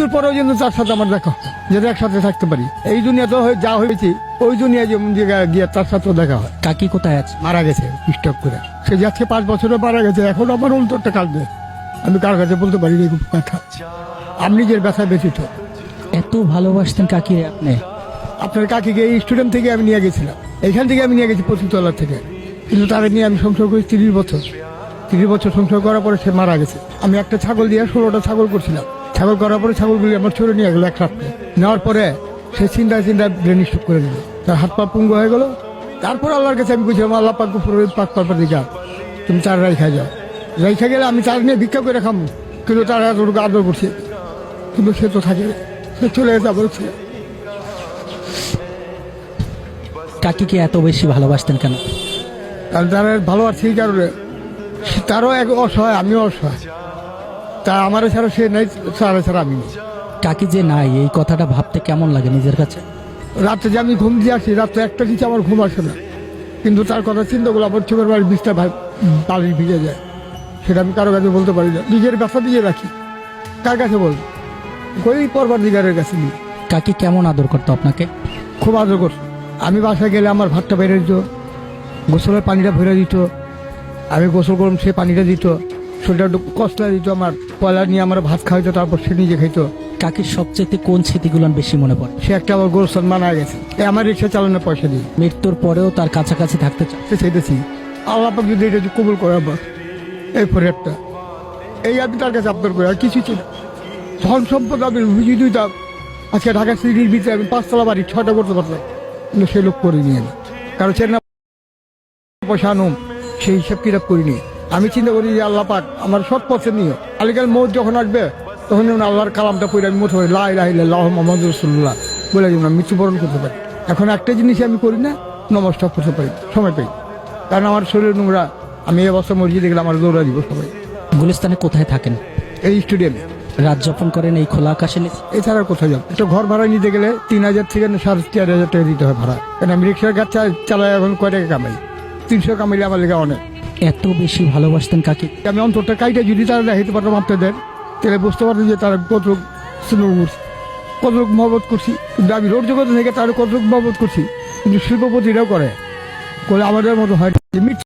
মৃত্যুর পরেও যেন তার সাথে আমার দেখা হয় যাতে একসাথে থাকতে পারি। এই দুনিয়াতে হয়ে যা হয়েছে ওই দুনিয়া যেমন গিয়ে তার সাথেও দেখা হয়। কাকি কোথায় আছে? মারা গেছে স্টক করে। সে যাচ্ছে পাঁচ বছরে মারা গেছে এখন আমার অন্তরটা কাঁদবে আমি কার কাছে বলতে পারি কথা। আমি নিজের ব্যথা ব্যথিত। এত ভালোবাসতেন কাকিরে আপনি। আপনার কাকিকে এই স্টুডেন্ট থেকে আমি নিয়ে গেছিলাম। এইখান থেকে আমি নিয়ে গেছি পঁচিশতলার থেকে। কিন্তু তাকে নিয়ে আমি সংসার করি তিরিশ বছর। তিরিশ বছর সংসার করার পরে সে মারা গেছে। আমি একটা ছাগল দিয়ে ষোলোটা ছাগল করছিলাম। ছাগল করার পরে ছাগলগুলি আমার চলে নিয়ে গেলো এক রাত্রে। নেওয়ার পরে সে চিন্তায় চিন্তায় ব্রেন স্ট্রোক করে দিল। তার হাত পা পুঙ্গ হয়ে গেল। তারপর আল্লাহর কাছে আমি বুঝলাম আল্লাহ পাক উপরে পাক পার দিকে তুমি চার রাইখা যাও। রাইখা গেলে আমি চার নিয়ে ভিক্ষা করে খামো। কিন্তু তারা এতটুকু আদর করছে। কিন্তু সে তো থাকে সে চলে গেছে আবার ছেলে কাকিকে এত বেশি ভালোবাসতেন কেন? কারণ তারা ভালো আছে এই কারণে তারও এক অসহায় আমিও অসহায়। তা আমার ছাড়া সে নাই তারা ছাড়া আমি নেই। কাকি যে নাই এই কথাটা ভাবতে কেমন লাগে নিজের কাছে? রাত্রে যে আমি ঘুম দিয়ে আসি রাত্রে একটা কিছু আমার ঘুম আসে না। কিন্তু তার কথা চিন্তা করলে আমার চোখের বাড়ি বিষটা পানি ভিজে যায়। সেটা আমি কারও কাছে বলতে পারি না। নিজের ব্যথা দিয়ে রাখি। কার কাছে বলব ওই পরবার দিগারের কাছে নিই কাকি কেমন আদর করতো আপনাকে? খুব আদর করতো। আমি বাসায় গেলে আমার ভাতটা বেড়ে দিত গোসলের পানিটা ভরে দিত। আমি গোসল করলাম সে পানিটা দিত। শরীরটা একটু কষ্ট দিত আমার পয়লা নিয়ে আমার ভাত খাইতো তারপর সে নিজে খাইতো। কাকির সবচেয়ে কোন স্মৃতিগুলো বেশি মনে পড়ে? সে একটা আমার গোরস্থান মানা গেছে। এ আমার রিক্সা চালানোর পয়সা দিই মৃত্যুর পরেও তার কাছাকাছি থাকতে চান সে চাইতেছি আল্লাহ পাক যদি এটা একটু কবুল করে আবার এই ফরিয়াদটা এই আমি তার কাছে আপনার করে আর কিছু ছিল ধন সম্পদ আমি বুঝিয়ে দিতাম আজকে ঢাকা সিটির ভিতরে আমি পাঁচতলা বাড়ি ছটা করতে পারতাম কিন্তু সে লোক করিনি আমি। কারণ সে না পয়সা আনুম সেই হিসাব কিতাব করিনি। আমি চিন্তা করি যে আল্লাহ পাক আমার সব পথে নিয়ে আলিকাল মৌত যখন আসবে তখন যেমন আল্লাহর কালামটা পড়ে আমি মতো লাই লাই লাহ মোহাম্মদ রসুল্লাহ বলে যেমন আমি মৃত্যুবরণ করতে পারি। এখন একটা জিনিস আমি করি না নমস্কার করতে পারি সময় পাই। কারণ আমার শরীর নোংরা আমি এই অবস্থা মসজিদে গেলে আমার দৌড়া দিব সবাই। গুলিস্তানে কোথায় থাকেন? এই স্টেডিয়ামে। রাত যাপন করেন এই খোলা আকাশে? এছাড়া কোথায় যাব একটা ঘর ভাড়া নিতে গেলে তিন হাজার থেকে সাড়ে চার হাজার টাকা দিতে হয় ভাড়া। কারণ আমি রিক্সার গাছ চালাই এখন কয় টাকা কামাই? তিনশো কামাইলে আমার লেগে অনেক। এত বেশি ভালোবাসতেন কাকে? আমি অন্তরটা কাইটা যদি তারা দেখাইতে পারতাম আপনাদের তাহলে বুঝতে পারতাম যে তারা কত স্নেহ কত মহবত করছি। কিন্তু আমি রোড জগতে থেকে তারা কত মহবত করছি, কিন্তু শিল্পপতিরাও করে। করে আমাদের মতো হয়